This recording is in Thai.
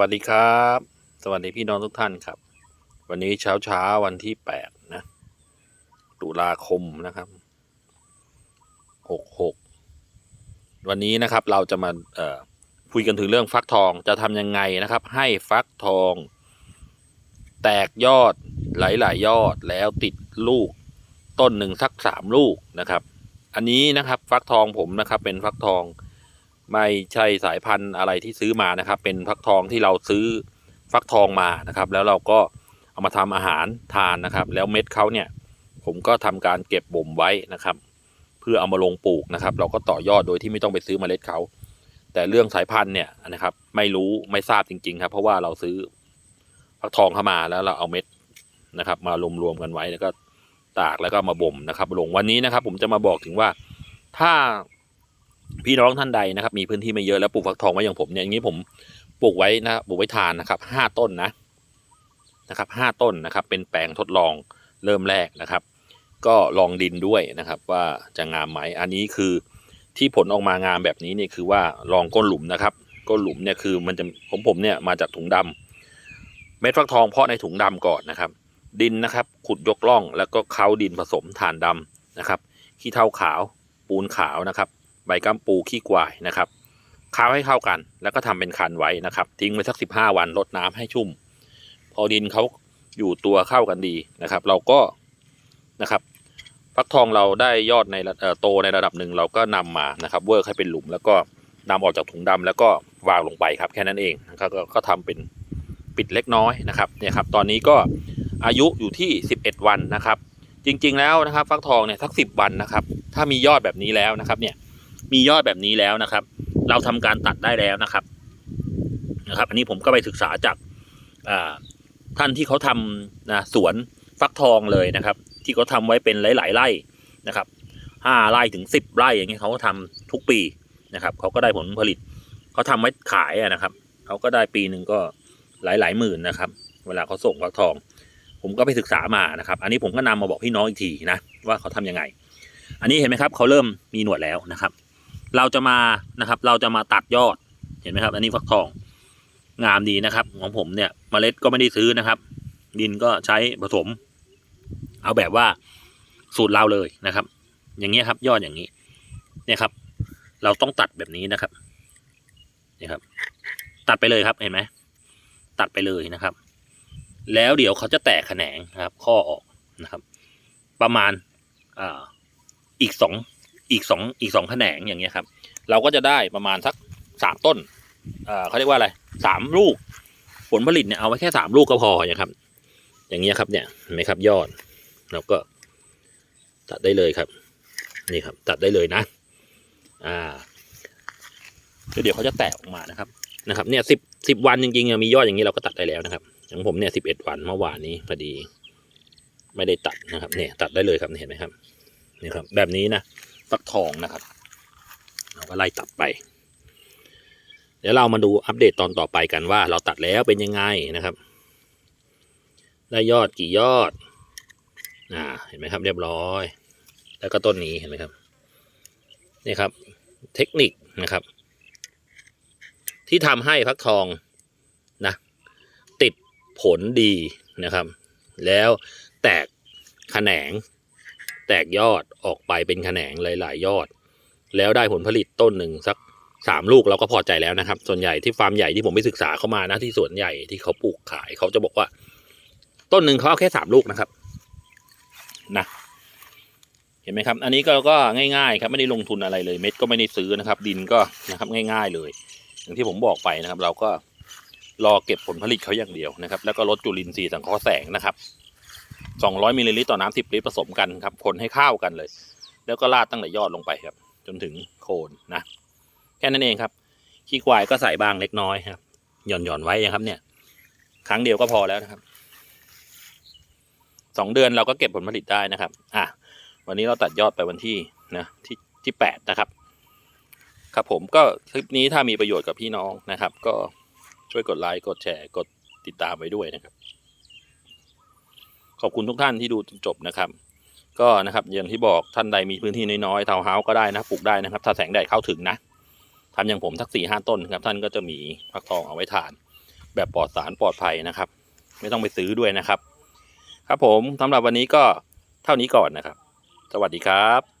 วัสดีครับ สวัสดีพี่น้องทุกท่านครับ วันนี้เช้าเช้าวันที่แปดนะ ตุลาคมนะครับหกหกวันนี้นะครับเราจะมาเอ่อคุยกันถึงเรื่องฟักทองจะทำยังไงนะครับ ให้ฟักทอง แตกยอดหลายๆยอดแล้วติดลูก ต้นหนึ่งสักสามลูกนะครับ อันนี้นะครับ ฟักทองผมนะครับ เป็นฟักทอง ไม่ใช่สายพันธุ์อะไรที่ซื้อมานะครับ เป็นฟักทองที่เราซื้อฟักทองมานะครับ แล้วเราก็เอามาทำอาหารทานนะครับ แล้วเม็ดเขาเนี่ยผมก็ทำการเก็บบ่มไว้นะครับ เพื่อเอามาลงปลูกนะครับ เราก็ต่อยอดโดยที่ไม่ต้องไปซื้อเมล็ดเขาแต่เรื่องสายพันธุ์เนี่ยนะครับ ไม่รู้ไม่ทราบจริง ๆ ครับ เพราะว่าเราซื้อฟักทองเข้ามาแล้วเราเอาเม็ดนะครับ มารวมๆกันไว้แล้วก็ตากแล้วก็มาบ่มนะครับลงวันนี้นะครับ ผมจะมาบอกถึงว่าถ้า พี่น้องท่านใดนะครับ มีพื้นที่ไม่เยอะแล้วปลูกฟักทองไว้อย่างผมเนี่ยอย่างนี้ผมปลูกไว้นะปลูกไว้ทานนะครับห้าต้นนะนะครับห้าต้นนะครับ เป็นแปลงทดลองเริ่มแรกนะครับ ก็ลองดินด้วยนะครับ ว่าจะงามไหมอันนี้คือที่ผลออกมางามแบบนี้เนี่ยคือว่าลองก้นหลุมนะครับก้นหลุมเนี่ยคือมันจะผมผมเนี่ยมาจากถุงดำเม็ดฟักทองเพาะในถุงดำก่อนนะครับ ดินนะครับ ขุดยกล่องแล้วก็เค้าดินผสมถ่านดำนะครับขี้เถ้าขาวปูนขาวนะครับ ใบกัมปูขี้ควายนะครับค้าให้เข้ากัน แล้วก็ทำเป็นคันไว้นะครับ ทิ้งไว้สักสิบห้าวันรดน้ำให้ชุ่ม พอดินเขาอยู่ตัวเข้ากันดีนะครับ เราก็นะครับฟักทองเราได้ยอดในโตในระดับหนึ่งเราก็นำมานะครับ เวิร์กให้เป็นหลุม แล้วก็นำออกจากถุงดำแล้วก็วางลงไปครับแค่นั้นเองนะครับก็ก็ทำเป็นปิดเล็กน้อยนะครับเนี่ยครับ ตอนนี้ก็อายุอยู่ที่สิบเอ็ดวันนะครับ จริง ๆ แล้วนะครับ ฟักทองเนี่ยสักสิบวันนะครับ ถ้ามียอดแบบนี้แล้วนะครับเนี่ย มียอดแบบนี้แล้วนะครับ เราทำการตัดได้แล้วนะครับนะครับ อันนี้ผมก็ไปศึกษาจากท่านที่เขาทำนะสวนฟักทองเลยนะครับ ที่เขาทำไว้เป็นหลาย ๆ ไร่นะครับห้าไร่ถึงสิบไร่อย่างเงี้ยเขาก็ทำทุกปีนะครับเขาก็ได้ผลผลิตเขาทำไว้ขายนะครับเขาก็ได้ปีหนึ่งก็หลายหลายหมื่นนะครับ เวลาเขาส่งฟักทอง ผมก็ไปศึกษามานะครับ อันนี้ผมก็นำมาบอกพี่น้องอีกทีนะว่าเขาทำยังไง อันนี้เห็นไหมครับเขาเริ่มมีหนวดแล้วนะครับ เราจะมานะครับ เราจะมาตัดยอดเห็นไหมครับ อันนี้ฟักทองงามดีนะครับ ของผมเนี่ยเมล็ดก็ไม่ได้ซื้อนะครับ ดินก็ใช้ผสม เอาแบบว่าสูตรเราเลยนะครับ อย่างเงี้ยครับ ยอดอย่างนี้ เนี่ยครับ เราต้องตัดแบบนี้นะครับนี่ครับ ตัดไปเลยครับเห็นไหมตัดไปเลยนะครับ แล้วเดี๋ยวเขาจะแตกแขนงครับ ข้อออกนะครับ ประมาณอ่าอีกสอง อีกสองอีกสองแขนงอย่างเงี้ยครับ เราก็จะได้ประมาณสักสามต้นเเขาเรียกว่าอะไรสามลูก ผลผลิตเนี่ยเอาไว้แค่สามลูกก็พออย่างครับ อย่างเงี้ยครับเนี่ยเห็นไหมครับยอดเราก็ตัดได้เลยครับ นี่ครับ ตัดได้เลยนะ อ่าเดี๋ยวเขาจะแตกออกมานะครับนะครับ เนี่ยสิบสิบวันจริงๆมียอดอย่างนี้เราก็ตัดได้แล้วนะครับอย่างผมเนี่ยสิบเอ็ดวันเมื่อวานนี้พอดี ไม่ได้ตัดนะครับ เนี่ย ตัดได้เลยครับเห็นไหมครับนี่ครับ แบบนี้นะ ฟักทองนะครับ เราก็ไล่ตัดไป เดี๋ยวเรามาดูอัปเดตตอนต่อไปกันว่า เราตัดแล้วเป็นยังไงนะครับ ได้ยอดกี่ยอด อ่า เห็นไหมครับ เรียบร้อย แล้วก็ต้นนี้เห็นไหมครับ นี่ครับ เทคนิคนะครับ ที่ทำให้ฟักทองนะติดผลดีนะครับ แล้วแตกแขนง แตกยอดออกไปเป็นแขนงหลายๆยอด แล้วได้ผลผลิตต้นหนึ่งสักสามลูกเราก็พอใจแล้วนะครับ ส่วนใหญ่ที่ฟาร์มใหญ่ที่ผมไปศึกษาเข้ามานะที่สวนใหญ่ที่เขาปลูกขายเขาจะบอกว่า ต้นหนึ่งเขาเอาแค่สามลูกนะครับนะเห็นไหมครับ อันนี้ก็ก็ง่ายๆครับไม่ได้ลงทุนอะไรเลยเม็ดก็ไม่ได้ซื้อนะครับ ดินก็นะครับง่าย ๆเลย อย่างที่ผมบอกไปนะครับ เราก็รอเก็บผลผลิตเขาอย่างเดียวนะครับ แล้วก็ลดจุลินทรีย์สังเคราะห์แสงนะครับ 200มิลลิลิตรต่อน้ำ10 ลิตรผสมกันครับ คนให้เข้ากันเลย แล้วก็ราดตั้งแต่ยอดลงไปครับ จนถึงโคนนะ แค่นั้นเองครับ ขี้ควายก็ใส่บางเล็กน้อยครับ หย่อนหย่อนไว้ครับเนี่ย ครั้งเดียวก็พอแล้วนะครับ สองเดือนเราก็เก็บผลผลิตได้นะครับ อะ วันนี้เราตัดยอดไปวันที่นะที่ที่แปดนะครับ ครับผมก็คลิปนี้ถ้ามีประโยชน์กับพี่น้องนะครับ ก็ช่วยกดไลค์กดแชร์กดติดตามไว้ด้วยนะครับ ขอบคุณทุกท่านที่ดูจนจบนะครับ ก็นะครับอย่างที่บอกท่านใดมีพื้นที่น้อยๆเทาวน์เฮาส์ก็ได้นะปลูกได้นะครับ ถ้าแสงแดดเข้าถึงนะทำอย่างผมทักสี่ห้าต้นครับ ท่านก็จะมีฟักทองเอาไว้ทาน แบบปลอดสารปลอดภัยนะครับ ไม่ต้องไปซื้อด้วยนะครับ ครับผมสำหรับวันนี้ก็เท่านี้ก่อนนะครับ สวัสดีครับ